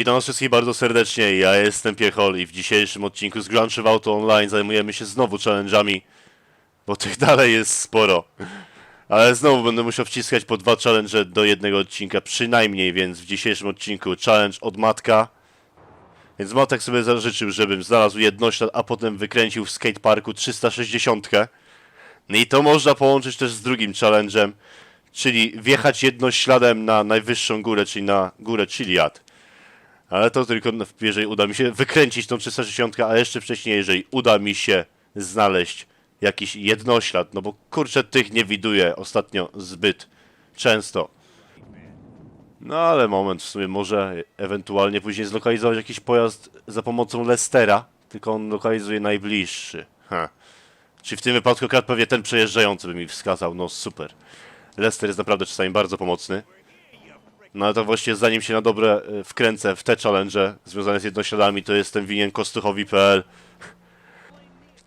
Witam was wszystkich bardzo serdecznie, ja jestem Piechol i w dzisiejszym odcinku z Grunge Auto Online zajmujemy się znowu challenge'ami, bo tych dalej jest sporo. Ale znowu będę musiał wciskać po dwa challenge do jednego odcinka przynajmniej, więc w dzisiejszym odcinku challenge od Matka. Więc Matek sobie zażyczył, żebym znalazł jednoślad, a potem wykręcił w skateparku 360. No i to można połączyć też z drugim challenge'em, czyli wjechać jednośladem na najwyższą górę, czyli na górę Chiliad. Ale to tylko jeżeli uda mi się wykręcić tą 360, a jeszcze wcześniej, jeżeli uda mi się znaleźć jakiś jednoślad, no bo kurczę tych nie widuję ostatnio zbyt często. No ale moment, w sumie może ewentualnie później zlokalizować jakiś pojazd za pomocą Lestera, tylko on lokalizuje najbliższy. Ha. Czyli w tym wypadku akurat pewnie ten przejeżdżający by mi wskazał, no super. Lester jest naprawdę czasami bardzo pomocny. No ale to właściwie zanim się na dobre y, wkręcę w te challenge związane z jednośladami, to jestem winien kostuchowi.pl.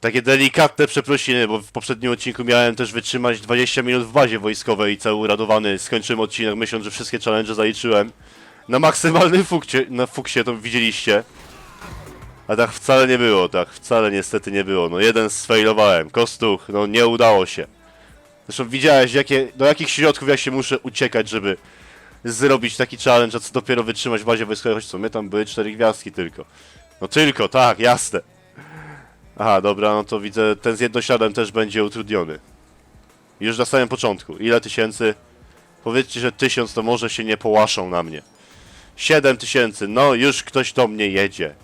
Takie delikatne przeprosiny, bo w poprzednim odcinku miałem też wytrzymać 20 minut w bazie wojskowej i cały uradowany skończyłem odcinek myśląc, że wszystkie challenge zaliczyłem. Na maksymalnym fukcie, na fuksie to widzieliście. A tak wcale nie było, tak wcale niestety nie było. No jeden sfailowałem, kostuch, no nie udało się. Zresztą widziałeś jakie, do jakich środków ja się muszę uciekać, żeby zrobić taki challenge, a co dopiero wytrzymać w bazie wojskowej, choć w sumie tam były cztery gwiazdki tylko. No tylko, tak, jasne. Aha, dobra, no to widzę, ten z jednośladem też będzie utrudniony. Już na samym początku. Ile tysięcy? Powiedzcie, że tysiąc to może się nie połaszą na mnie. Siedem tysięcy, no już ktoś do mnie jedzie.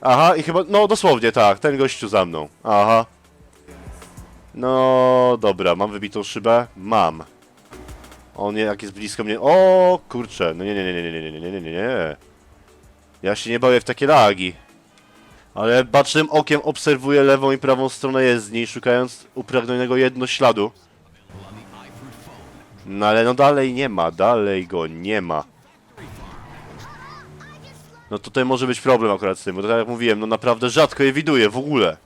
Aha, i chyba, no dosłownie tak, ten gościu za mną. Aha. No dobra, mam wybitą szybę? Mam. On jak jest blisko mnie. O kurczę, no nie, nie, nie, nie, nie, nie, nie, nie, nie, nie. Ja się nie bawię w takie lagi. Ale bacznym okiem obserwuję lewą i prawą stronę jezdni, szukając upragnionego jednośladu. No ale no dalej nie ma, dalej go nie ma. No tutaj może być problem akurat z tym, bo tak jak mówiłem, no naprawdę rzadko je widuję w ogóle.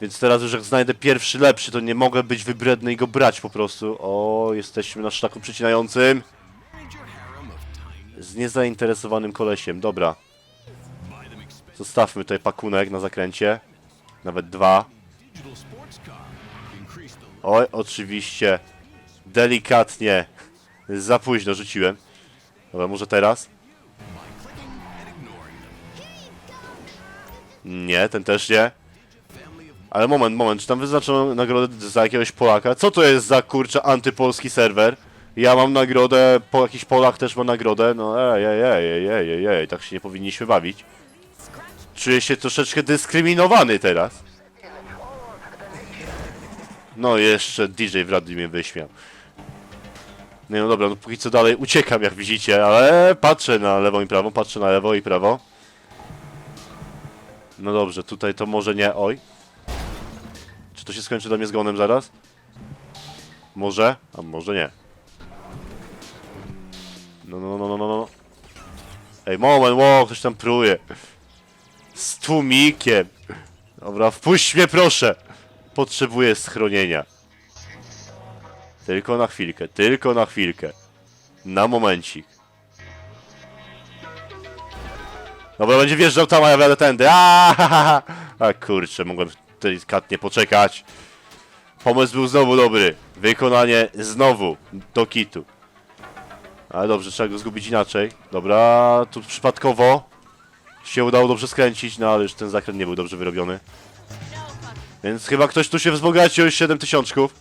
Więc teraz już jak znajdę pierwszy lepszy, to nie mogę być wybredny i go brać po prostu. O, jesteśmy na szlaku przecinającym. Z niezainteresowanym kolesiem, dobra. Zostawmy tutaj pakunek na zakręcie. Nawet dwa. Oj, oczywiście. Delikatnie. Za późno rzuciłem. Dobra, może teraz? Nie, ten też nie. Ale moment, moment, czy tam wyznaczono nagrodę za jakiegoś Polaka? Co to jest za kurczę antypolski serwer? Ja mam nagrodę, po jakiś Polak też ma nagrodę. No ej, ej, ej, ej, ej, ej, ej, tak się nie powinniśmy bawić. Czuję się troszeczkę dyskryminowany teraz. No jeszcze DJ w radiu mnie wyśmiał. No dobra, no póki co dalej uciekam jak widzicie, ale patrzę na lewą i prawą, patrzę na lewo i prawo. No dobrze, tutaj to może nie, oj. Czy to się skończy dla mnie zgonem zaraz? Może, a może nie. No, no, no, no, no, no. Ej, moment, wow, ktoś tam pruje. Z tłumikiem. Dobra, wpuść mnie proszę. Potrzebuję schronienia. Tylko na chwilkę, tylko na chwilkę. Na momencik. Dobra, będzie wjeżdżał tam, a ja jadę tędy. A, a kurczę, mogłem delikatnie poczekać. Pomysł był znowu dobry. Wykonanie znowu do kitu. Ale dobrze, trzeba go zgubić inaczej. Dobra, tu przypadkowo się udało dobrze skręcić, no ale już ten zakręt nie był dobrze wyrobiony. Więc chyba ktoś tu się wzbogacił już 7 tysiączków.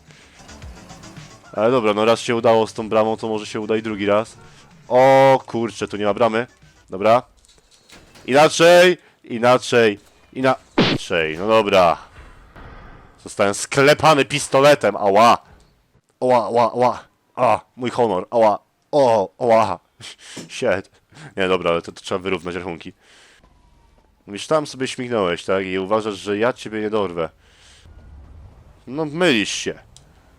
Ale dobra, no raz się udało z tą bramą, to może się uda i drugi raz. O kurczę, tu nie ma bramy. Dobra. Inaczej, inaczej, inaczej. No dobra. Zostałem sklepany pistoletem, ała. Ała, ała, ała. A, mój honor, ała. O, ała. Shit. Nie, dobra, ale to, to trzeba wyrównać rachunki. Mówisz, tam sobie śmignąłeś, tak? I uważasz, że ja ciebie nie dorwę. No, mylisz się.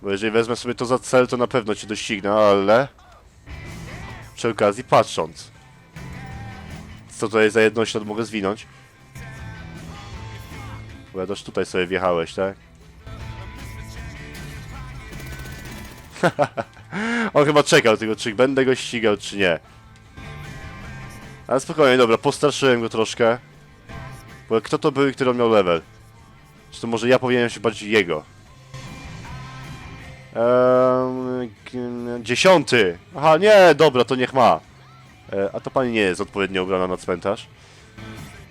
Bo jeżeli wezmę sobie to za cel, to na pewno cię doścignę, ale... przy okazji patrząc. Co to jest za jednoślad mogę zwinąć? Powiadasz, tutaj sobie wjechałeś, tak? On chyba czekał tylko, czy będę go ścigał, czy nie. Ale spokojnie, dobra, postarszyłem go troszkę. Bo kto to był, który on miał level? Czy to może ja powinienem się bać jego? G- dziesiąty! Aha, nie, dobra, to niech ma. E, a to pani nie jest odpowiednio ubrana na cmentarz?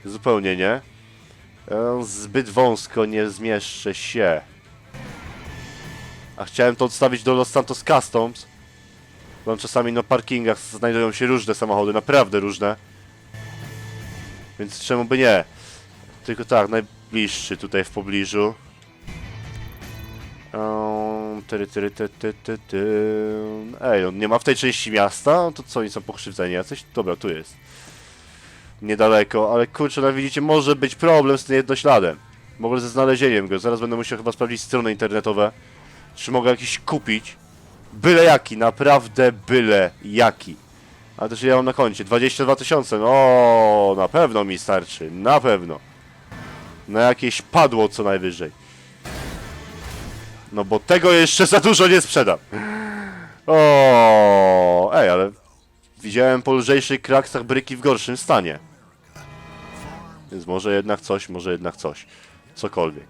Zupełnie nie. E, zbyt wąsko nie zmieszczę się. A chciałem to odstawić do Los Santos Customs. Bo czasami na parkingach znajdują się różne samochody, naprawdę różne. Więc czemu by nie? Tylko tak, najbliższy tutaj w pobliżu. Tyry, ty, ty, ty, ty. Ej, on nie ma w tej części miasta? No To co, oni są pokrzywdzeni jacyś? Dobra, tu jest. Niedaleko, ale kurczę, no widzicie, może być problem z tym jednośladem. Może ze znalezieniem go. Zaraz będę musiał chyba sprawdzić strony internetowe. Czy mogę jakiś kupić? Byle jaki, naprawdę byle jaki. Ale też ja mam na koncie 22 tysiące, no na pewno mi starczy, na pewno. Na jakieś padło co najwyżej. No bo tego jeszcze za dużo nie sprzedam. O, ej, ale widziałem po lżejszych kraksach bryki w gorszym stanie. Więc może jednak coś, może jednak coś. Cokolwiek.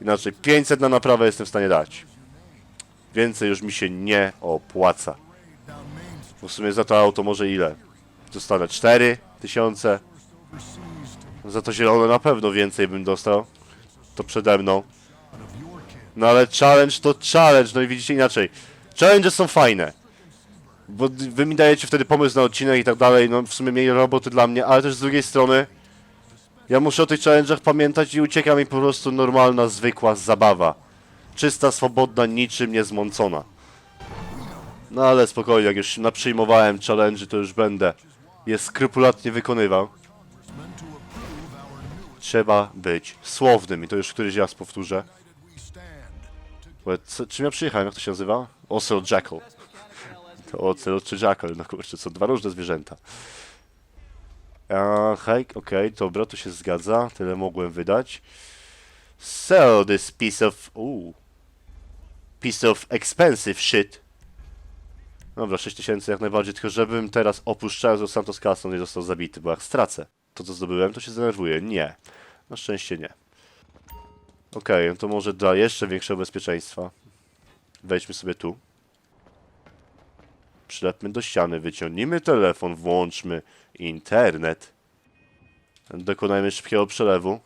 Inaczej, 500 na naprawę jestem w stanie dać. Więcej już mi się nie opłaca. Bo w sumie za to auto może ile? Dostanę 4 tysiące. Za to zielone na pewno więcej bym dostał. To przede mną. No ale challenge to challenge, no i widzicie inaczej. Challenge są fajne. Bo wy mi dajecie wtedy pomysł na odcinek i tak dalej, no w sumie mniej roboty dla mnie, ale też z drugiej strony ja muszę o tych challenge'ach pamiętać i ucieka mi po prostu normalna, zwykła zabawa. Czysta, swobodna, niczym nie zmącona. No ale spokojnie, jak już naprzyjmowałem challenge, to już będę je skrupulatnie wykonywał. Trzeba być słownym i to już któryś raz powtórzę. Co, czym ja przyjechałem, jak to się nazywa? Ocelot Jackal. To Ocelot czy Jackal, no kurczę, są dwa różne zwierzęta. A, hej, okej, dobra, to się zgadza, tyle mogłem wydać. Sell this piece of... Ooh. Piece of expensive shit. Dobra, 6000 jak najbardziej, tylko żebym teraz opuszczając do Santos Castle nie został zabity, bo jak stracę to, co zdobyłem, to się zdenerwuję. Nie. Na szczęście nie. Okej, no to może dla jeszcze większego bezpieczeństwa. Wejdźmy sobie tu. Przylepmy do ściany, wyciągnijmy telefon, włączmy internet. Dokonajmy szybkiego przelewu.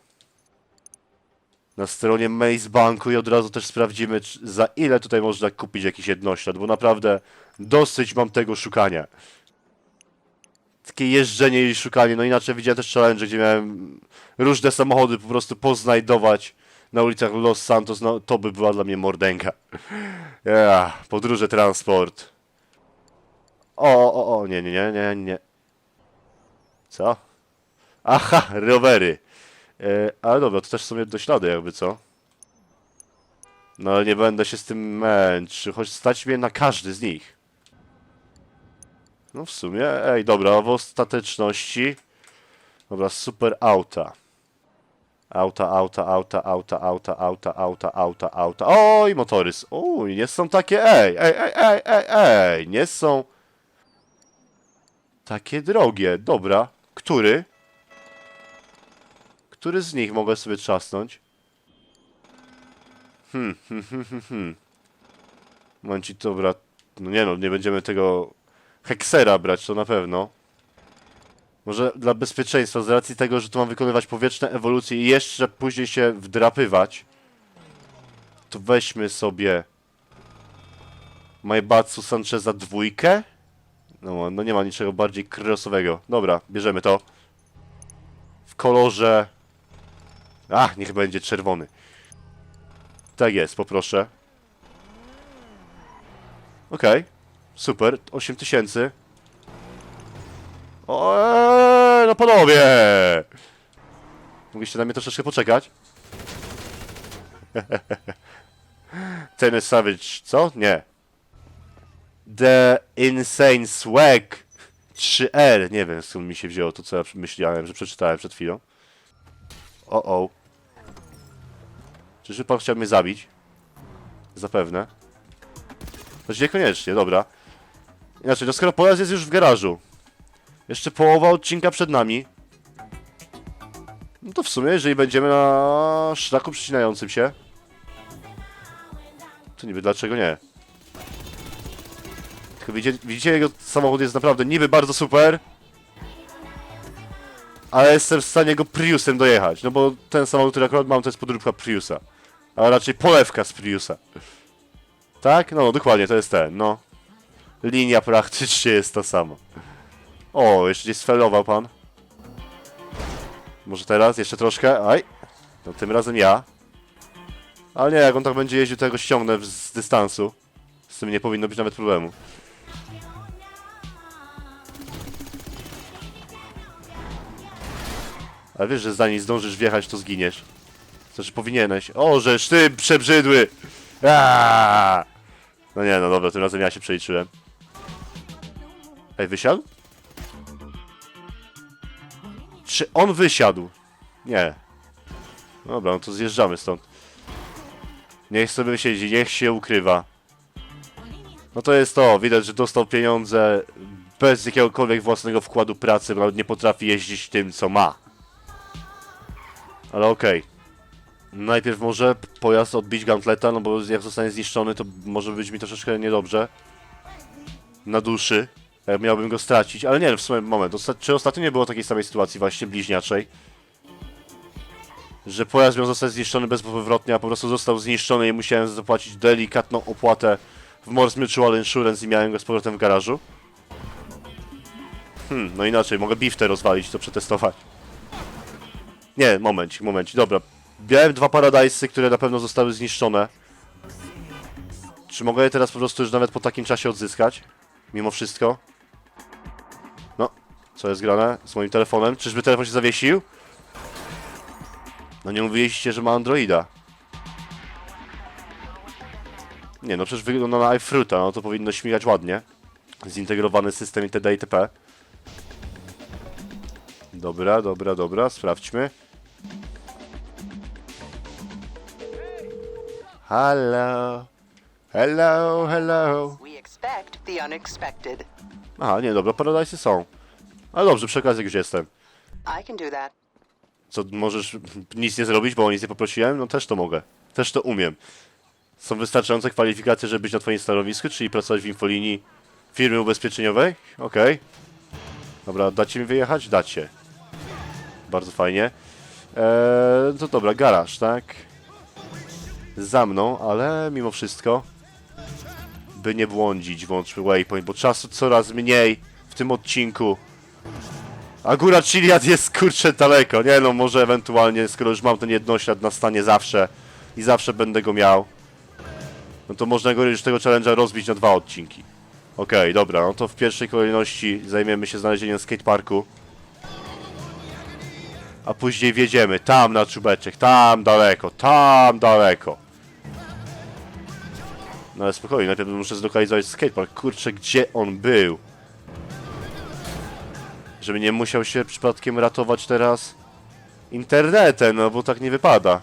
Na stronie Maze Banku i od razu też sprawdzimy, za ile tutaj można kupić jakiś jednoślad, bo naprawdę dosyć mam tego szukania. Takie jeżdżenie i szukanie, no inaczej widziałem też challenge, gdzie miałem różne samochody po prostu poznajdować na ulicach Los Santos, no to by była dla mnie mordęga. Yeah, podróże, transport. O, o, o, nie, nie, nie, nie, nie. Co? Aha, rowery. E, ale dobra, to też są do ślady jakby, co? No ale nie będę się z tym męczył, choć stać mnie na każdy z nich. No w sumie, ej, dobra, w ostateczności... Dobra, super auta. Auta, auta, auta, auta, auta, auta, auta, auta, auta. Oj, motorys. Uj, nie są takie, ej, ej, ej, ej, ej, ej, nie są takie drogie. Dobra, który? Który z nich mogę sobie trzasnąć? Hmm, hmm, hmm, hmm, hmm. Momencik, dobra. No nie no, nie będziemy tego heksera brać, to na pewno. Może dla bezpieczeństwa, z racji tego, że tu mam wykonywać powietrzne ewolucje i jeszcze później się wdrapywać, to weźmy sobie Majbatsu Sancheza dwójkę. No, no nie ma niczego bardziej krosowego. Dobra, bierzemy to. W kolorze... Ach, niech będzie czerwony. Tak jest, poproszę. Okej, super, 8000. Eee, no panowie! Mogliście na mnie troszeczkę poczekać? Ten Savage, co? Nie. The Insane Swag 3R. Nie wiem, skąd mi się wzięło to, co ja myślałem, że przeczytałem przed chwilą. O, o. Czyżby pan chciał mnie zabić? Zapewne. Znaczy niekoniecznie, dobra. Inaczej, skoro pojazd jest już w garażu, jeszcze połowa odcinka przed nami, no to w sumie, jeżeli będziemy na szlaku przecinającym się, to niby dlaczego nie? Tylko widzicie, widzicie, jego samochód jest naprawdę niby bardzo super, ale jestem w stanie go Priusem dojechać, no bo ten samochód, który akurat mam, to jest podróbka Priusa. A raczej polewka z Priusa. Tak? No, dokładnie, to jest ten, no. Linia praktycznie jest ta sama. O, jeszcze gdzieś sfelował pan. Może teraz? Jeszcze troszkę? Aj. No tym razem ja. Ale nie, jak on tak będzie jeździł, to ja go ściągnę z dystansu. Z tym nie powinno być nawet problemu. Ale wiesz, że zanim zdążysz wjechać, to zginiesz. Znaczy powinieneś. O, żeż ty przebrzydły! Aaaa! No nie, no dobra, tym razem ja się przeliczyłem. Ej, wysiadł? Czy on wysiadł? Nie. Dobra, no to zjeżdżamy stąd. Niech sobie siedzi, niech się ukrywa. No to jest to, widać, że dostał pieniądze bez jakiegokolwiek własnego wkładu pracy, bo nawet nie potrafi jeździć tym, co ma. Ale okej. Najpierw może pojazd odbić gantleta, no bo jak zostanie zniszczony, to może być mi troszeczkę niedobrze. Na duszy. Jak miałbym go stracić, ale nie, w sumie moment. Osta czy ostatnio nie było takiej samej sytuacji właśnie bliźniaczej? Że pojazd miał zostać zniszczony bezpowrotnie, a po prostu został zniszczony i musiałem zapłacić delikatną opłatę w Morse Mutual Insurance i miałem go z powrotem w garażu? Hmm, no inaczej, mogę bifter rozwalić, to przetestować. Nie, momencik, momencik, dobra. Miałem dwa Paradise'y, które na pewno zostały zniszczone. Czy mogę je teraz po prostu już nawet po takim czasie odzyskać? Mimo wszystko? No, co jest grane z moim telefonem? Czyżby telefon się zawiesił? No nie mówiliście, że ma Androida. Nie, no przecież wygląda na iFruita, no to powinno śmigać ładnie. Zintegrowany system itd. itp. Dobra, dobra, dobra, sprawdźmy. Hello. Hello, hello. We expect the unexpected. Aha, nie, dobra, Paradise'y są. Ale dobrze, przy okazji już jestem. I can do that. Co, możesz nic nie zrobić, bo o nic nie poprosiłem? No też to mogę. Też to umiem. Są wystarczające kwalifikacje, żeby być na twoim stanowisku, czyli pracować w infolinii firmy ubezpieczeniowej? Okej. Dobra, dacie mi wyjechać? Dacie. Bardzo fajnie. Eee, to dobra, garaż, tak? Za mną, ale mimo wszystko by nie błądzić, włączmy waypoint, bo czasu coraz mniej w tym odcinku. A góra Chiliad jest kurczę daleko. Nie no, może ewentualnie, skoro już mam ten jednoślad na stanie zawsze i zawsze będę go miał, no to można go już tego challenge'a rozbić na dwa odcinki. Okej, dobra, no to w pierwszej kolejności zajmiemy się znalezieniem skateparku. A później wjedziemy tam na czubeczek, tam daleko, tam daleko. No ale spokojnie, najpierw muszę zlokalizować skatepark. Kurczę, gdzie on był? Żeby nie musiał się przypadkiem ratować teraz internetem, no bo tak nie wypada.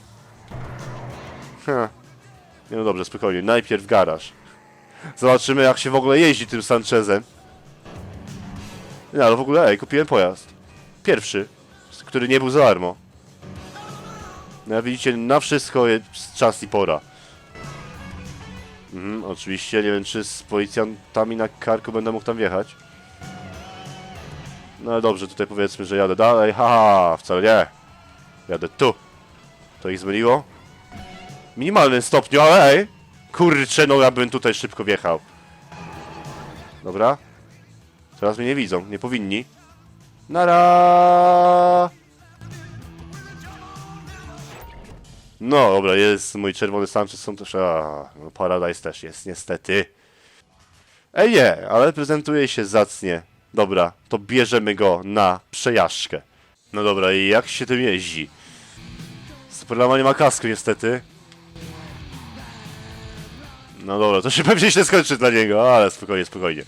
Ha. No dobrze, spokojnie. Najpierw garaż. Zobaczymy jak się w ogóle jeździ tym Sanchezem. Nie, ale w ogóle, ej, kupiłem pojazd. Pierwszy, który nie był za darmo. No widzicie, na wszystko jest czas i pora. Mhm, oczywiście, nie wiem czy z policjantami na karku będę mógł tam wjechać. No ale dobrze, tutaj powiedzmy, że jadę dalej. Haha, wcale nie. Jadę tu. To ich zmyliło? Minimalnym stopniu, ale ej! Kurczę, no ja bym tutaj szybko wjechał. Dobra. Teraz mnie nie widzą, nie powinni. Nara! No dobra, jest mój czerwony Sanchez, są też... A, no Paradise też jest, niestety. Ej nie, ale prezentuje się zacnie. Dobra, to bierzemy go na przejażdżkę. No dobra, i jak się tym jeździ? Superlama nie ma kasku niestety. No dobra, to się pewnie źle skończy dla niego, ale spokojnie, spokojnie.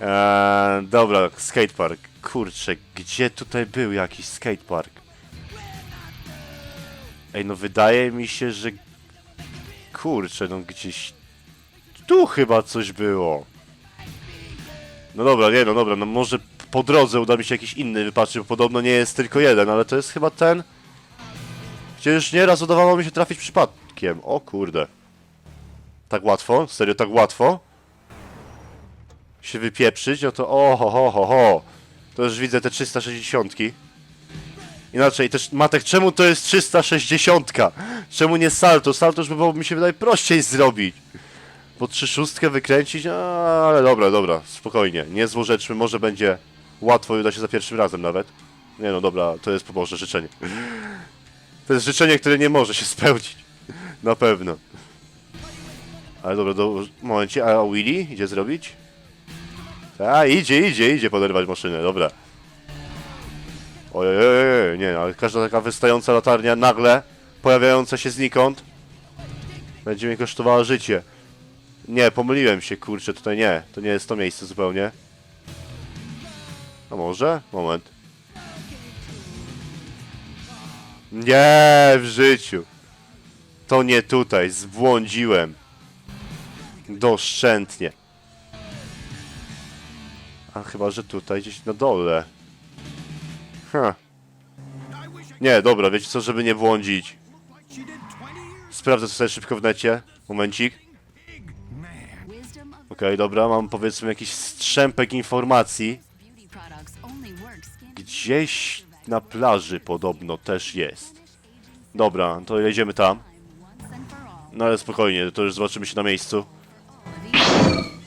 Eee, dobra, skatepark. Kurczę, gdzie tutaj był jakiś skatepark? Ej, no wydaje mi się, że... Kurczę, no gdzieś... Tu chyba coś było. No dobra, nie, no dobra, no może po drodze uda mi się jakiś inny wypatrzyć, bo podobno nie jest tylko jeden, ale to jest chyba ten... Gdzie już nieraz udawało mi się trafić przypadkiem. O kurde. Tak łatwo? Serio, tak łatwo? Się wypieprzyć? No to o ho ho ho ho. To już widzę te 360. Inaczej, też Matek, czemu to jest 360? Czemu nie salto? Salto już by było mi się wydaje prościej zrobić. Po 36 wykręcić? No, ale dobra, dobra, spokojnie. Nie złorzeczmy, może będzie łatwo i uda się za pierwszym razem nawet. Nie no, dobra, to jest pomoże życzenie. To jest życzenie, które nie może się spełnić. Na pewno. Ale dobra, do momencie, a Willy idzie zrobić? A, idzie, idzie, idzie poderwać maszynę, dobra. Ojej, nie, ale każda taka wystająca latarnia nagle, pojawiająca się znikąd, będzie mi kosztowała życie. Nie, pomyliłem się, kurczę, tutaj nie, to nie jest to miejsce zupełnie. A może? Moment. Nie, w życiu. To nie tutaj, zbłądziłem. Doszczętnie. A chyba, że tutaj gdzieś na dole. Nie, dobra, wiecie co, żeby nie błądzić. Sprawdzę sobie szybko w necie. Momencik. Okej, dobra, mam powiedzmy jakiś strzępek informacji. Gdzieś na plaży podobno też jest. Dobra, to jedziemy tam. No ale spokojnie, to już zobaczymy się na miejscu.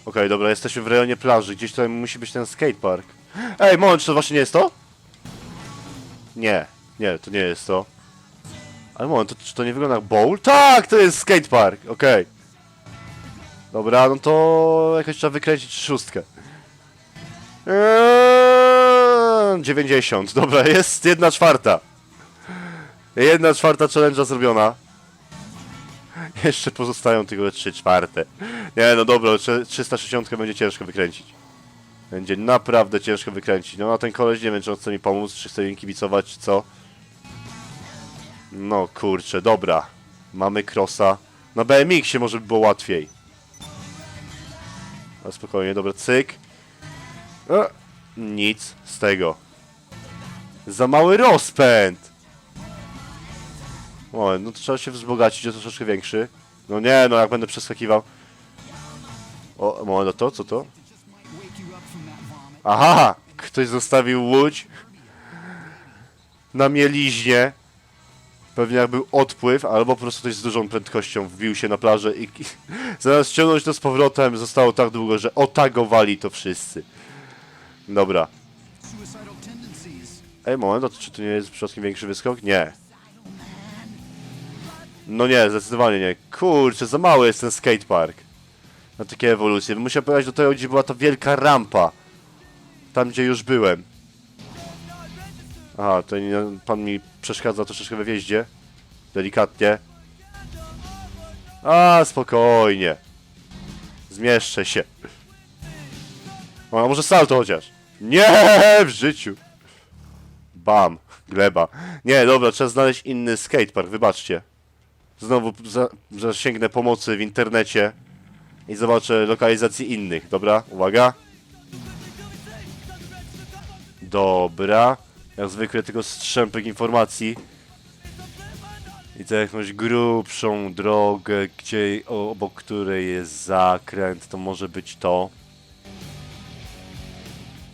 Okej, dobra, jesteśmy w rejonie plaży. Gdzieś tutaj musi być ten skatepark. Ej, moment, czy to właśnie nie jest to? Nie, nie, to nie jest to. Ale moment, to, czy to nie wygląda jak bowl? Tak, to jest skatepark, okej. Dobra, no to jakoś trzeba wykręcić szóstkę. Eee, 90, dobra, jest jedna czwarta. Jedna czwarta challenge'a zrobiona. Jeszcze pozostają tylko 3 czwarte. Nie, no dobra, trze- 360 będzie ciężko wykręcić. Będzie naprawdę ciężko wykręcić. No a ten koleś nie wiem, czy on chce mi pomóc, czy chce mi kibicować, czy co. No kurczę, dobra. Mamy crossa. Na BMX-ie może by było łatwiej. Ale spokojnie, dobra, cyk. E, nic z tego. Za mały rozpęd! Moment, no to trzeba się wzbogacić o troszeczkę większy. No nie, no jak będę przeskakiwał. O, moment, a to? Co to? Aha! Ktoś zostawił łódź na mieliźnie. Pewnie jak był odpływ, albo po prostu ktoś z dużą prędkością wbił się na plażę i, zamiast ściągnąć to z powrotem zostało tak długo, że otagowali to wszyscy. Dobra. Ej, moment, to czy to nie jest przypadkiem większy wyskok? Nie. No nie, zdecydowanie nie. Kurczę, za mały jest ten skatepark. Na takie ewolucje. Bym musiał pojechać do tego, gdzie była ta wielka rampa. Tam, gdzie już byłem. Aha, to nie, pan mi przeszkadza troszeczkę we wjeździe. Delikatnie. A, spokojnie. Zmieszczę się. O, a może salto chociaż. Nie, w życiu. Bam, gleba. Nie, dobra, trzeba znaleźć inny skatepark, wybaczcie. Znowu za, zasięgnę pomocy w internecie i zobaczę lokalizację innych, dobra? Uwaga. Dobra. Jak zwykle tylko strzępek informacji. Widzę jakąś grubszą drogę, gdzie obok której jest zakręt, to może być to.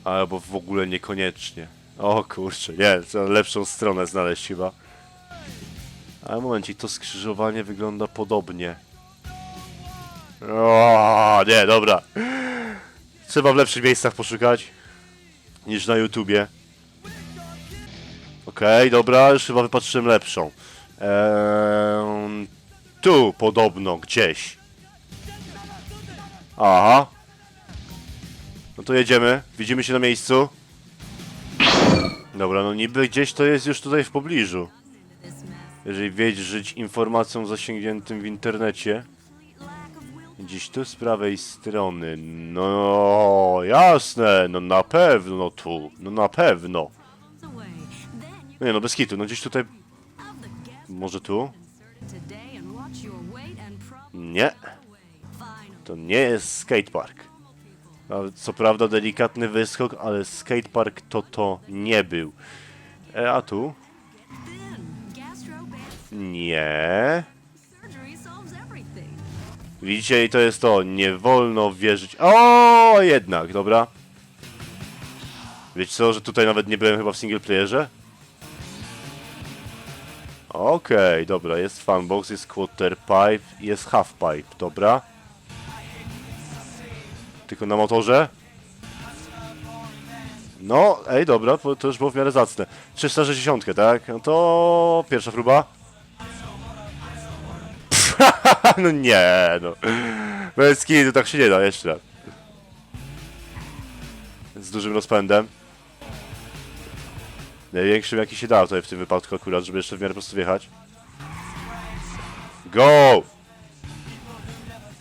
Albo w ogóle niekoniecznie. O kurczę, nie, lepszą stronę znaleźć chyba. Ale momencik, to skrzyżowanie wygląda podobnie. O, nie, dobra. Trzeba w lepszych miejscach poszukać niż na YouTubie. Okej, dobra, już chyba wypatrzyłem lepszą. Eee, tu podobno, gdzieś. Aha. No to jedziemy, widzimy się na miejscu. Dobra, no niby gdzieś to jest już tutaj w pobliżu. Jeżeli wierzyć informacjom zasięgniętym w internecie. Gdzieś tu z prawej strony. No, jasne, no na pewno tu. No na pewno. Nie no, bez kitu, no gdzieś tutaj... Może tu? Nie, to nie jest skatepark. Co prawda delikatny wyskok, ale skatepark to to nie był. E, a tu? Nie. Widzicie, i to jest to. Nie wolno wierzyć. O, jednak, dobra. Wiecie co, że tutaj nawet nie byłem chyba w single playerze? Okej, dobra, jest fanbox, jest quarter pipe, jest half pipe, dobra. Tylko na motorze? No, ej, dobra, to już było w miarę zacne. 360, tak? No to pierwsza próba. no nie, no. Bez kitu, tak się nie da, jeszcze raz. Z dużym rozpędem. Największym jaki się da tutaj w tym wypadku akurat, żeby jeszcze w miarę prosto wjechać. Go!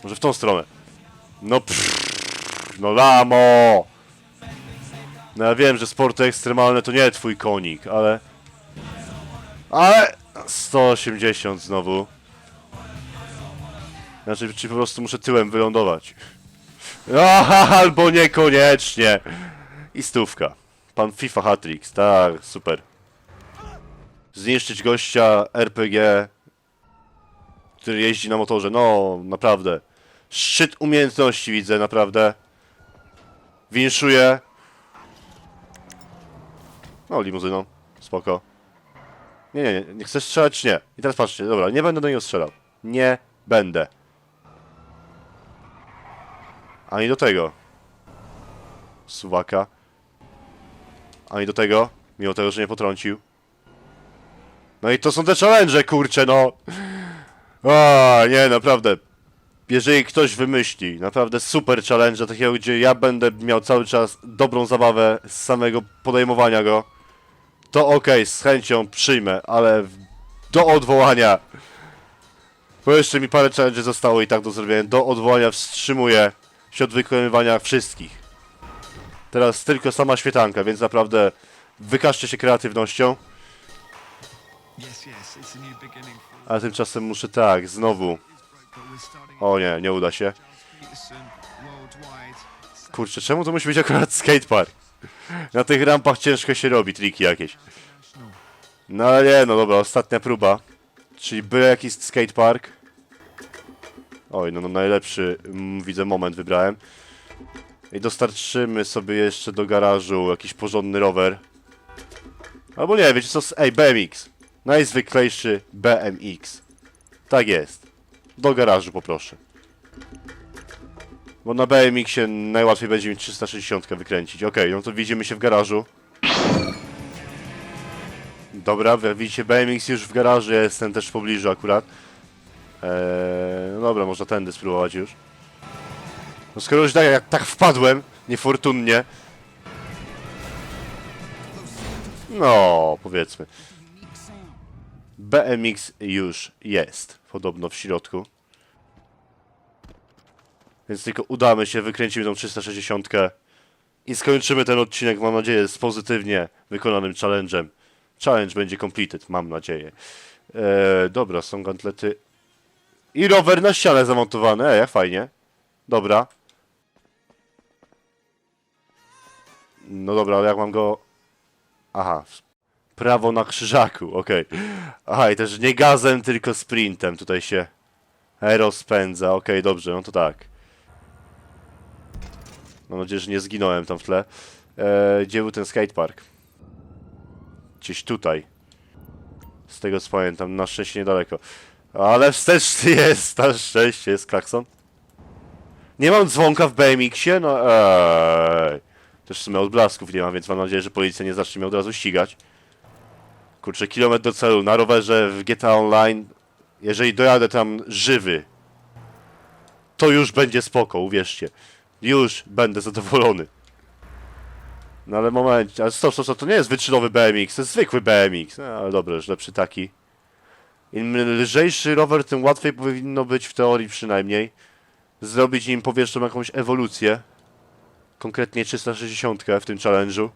Może w tą stronę. No pff, no lamo! No ja wiem, że sporty ekstremalne to nie twój konik, ale... Ale... 180 znowu. Znaczy, czy po prostu muszę tyłem wylądować. Aha, albo niekoniecznie. I stówka. Pan FIFA Hatrix, tak, super. Zniszczyć gościa RPG, który jeździ na motorze. No, naprawdę. Szczyt umiejętności widzę, naprawdę. Winszuję. No, limuzyną. Spoko. Nie, nie, nie. Nie chcesz strzelać, nie? I teraz patrzcie, dobra, nie będę do niego strzelał. Nie będę. Ani do tego. Suwaka. Ani do tego. Mimo tego, że nie potrącił. No i to są te challenge, kurcze, no. A, nie, naprawdę. Jeżeli ktoś wymyśli naprawdę super challenge, takiego, gdzie ja będę miał cały czas dobrą zabawę z samego podejmowania go, to okej, z chęcią przyjmę, ale do odwołania. Bo jeszcze mi parę challenge zostało i tak do zrobienia. Do odwołania wstrzymuję od wykonywania wszystkich. Teraz tylko sama świetanka, więc naprawdę wykażcie się kreatywnością. A tymczasem muszę tak, znowu. O nie, nie uda się. Kurczę, czemu to musi być akurat skatepark? Na tych rampach ciężko się robi triki jakieś. No ale nie, no dobra, ostatnia próba. Czyli byle jakiś skatepark. Oj, no, no najlepszy, mm, widzę, moment wybrałem. I dostarczymy sobie jeszcze do garażu jakiś porządny rower. Albo nie, wiecie co, ej, BMX. Najzwyklejszy BMX. Tak jest. Do garażu poproszę. Bo na BMX-ie najłatwiej będzie mi 360 wykręcić. Okej, no to widzimy się w garażu. Dobra, widzicie BMX już w garażu, ja jestem też w pobliżu akurat. Eee, no dobra, można tędy spróbować już. No skoro już tak, jak tak wpadłem, niefortunnie. No, powiedzmy. BMX już jest, podobno w środku. Więc tylko udamy się, wykręcimy tą 360 i skończymy ten odcinek, mam nadzieję, z pozytywnie wykonanym challenge'em. Challenge będzie completed, mam nadzieję. Eee, dobra, są gantlety. I rower na ścianę zamontowany, jak fajnie. Dobra. No dobra, ale jak mam go... Aha. Prawo na krzyżaku, okej. Aha, i też nie gazem, tylko sprintem tutaj się rozpędza. Okej, dobrze, no to tak. Mam nadzieję, że nie zginąłem tam w tle. Eee, gdzie był ten skatepark? Gdzieś tutaj. Z tego co pamiętam, na szczęście niedaleko. Ale wsteczny jest, na szczęście jest klakson. Nie mam dzwonka w BMX-ie? No ej. Też w sumie odblasków nie mam, więc mam nadzieję, że policja nie zacznie mnie od razu ścigać. Kurczę, kilometr do celu, na rowerze w GTA Online. Jeżeli dojadę tam żywy, to już będzie spoko, uwierzcie. Już będę zadowolony. No ale moment, ale stop, stop, stop, to nie jest wyczynowy BMX, to jest zwykły BMX. No ale dobra, już lepszy taki. Im lżejszy rower, tym łatwiej powinno być w teorii przynajmniej. zrobić nim powierzchnią jakąś ewolucję. Konkretnie 360 w tym challenge'u.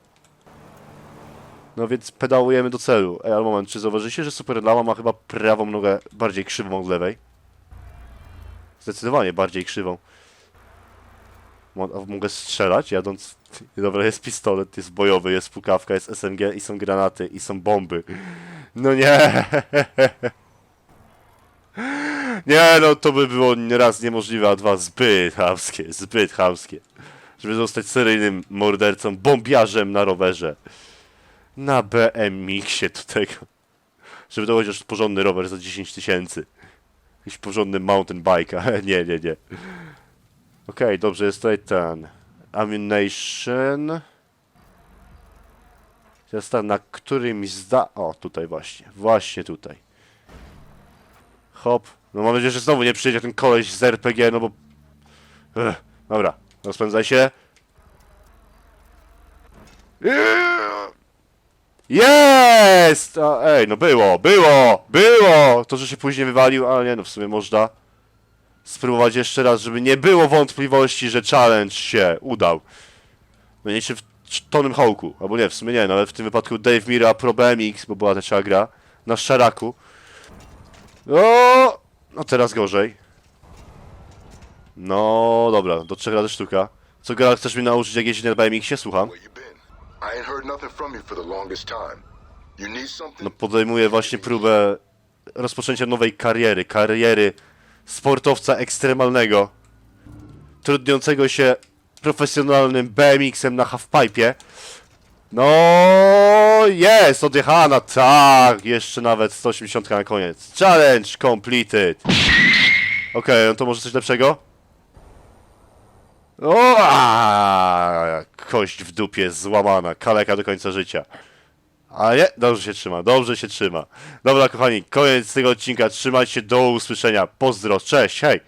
No więc pedałujemy do celu. Ej, ale moment, czy zauważycie, że Super Lama ma chyba prawą nogę bardziej krzywą od lewej? Zdecydowanie bardziej krzywą. Mogę strzelać jadąc... Dobra, jest pistolet, jest bojowy, jest pukawka, jest SMG i są granaty i są bomby. No nie! Nie no, to by było raz niemożliwe, a dwa zbyt chamskie, zbyt chamskie. Żeby zostać seryjnym mordercą, bombiarzem na rowerze. Na BMX-ie do tego. Żeby to chociaż porządny rower za 10 tysięcy. Jakiś porządny mountain bike, ale nie, nie, nie. Okej, dobrze, jest tutaj ten. Ammunition. Teraz na którymś zda... O, tutaj właśnie. Właśnie tutaj. Hop. No mam nadzieję, że znowu nie przyjdzie ten koleś z RPG, no bo... Ech, dobra, rozpędzaj się. Jest! Ej, no było, było, było! To, że się później wywalił, ale nie, no w sumie można spróbować jeszcze raz, żeby nie było wątpliwości, że challenge się udał. No nie w Tonym Hawku, albo nie, w sumie nie, no ale w tym wypadku Dave Mira Pro BMX, bo była ta gra, na szaraku. O! No teraz gorzej. No dobra, do trzech razy sztuka. Co gra chcesz mi nauczyć jak jeździć na BMX-ie? Słucham. No podejmuję właśnie próbę rozpoczęcia nowej kariery. Kariery sportowca ekstremalnego. Trudniącego się profesjonalnym BMX-em na halfpipe. No jest odjechana, tak, jeszcze nawet 180 na koniec. Challenge completed. Okej, no to może coś lepszego? O, kość w dupie złamana, kaleka do końca życia. A nie, dobrze się trzyma, dobrze się trzyma. Dobra, kochani, koniec tego odcinka. Trzymajcie się, do usłyszenia. Pozdro, cześć, hej!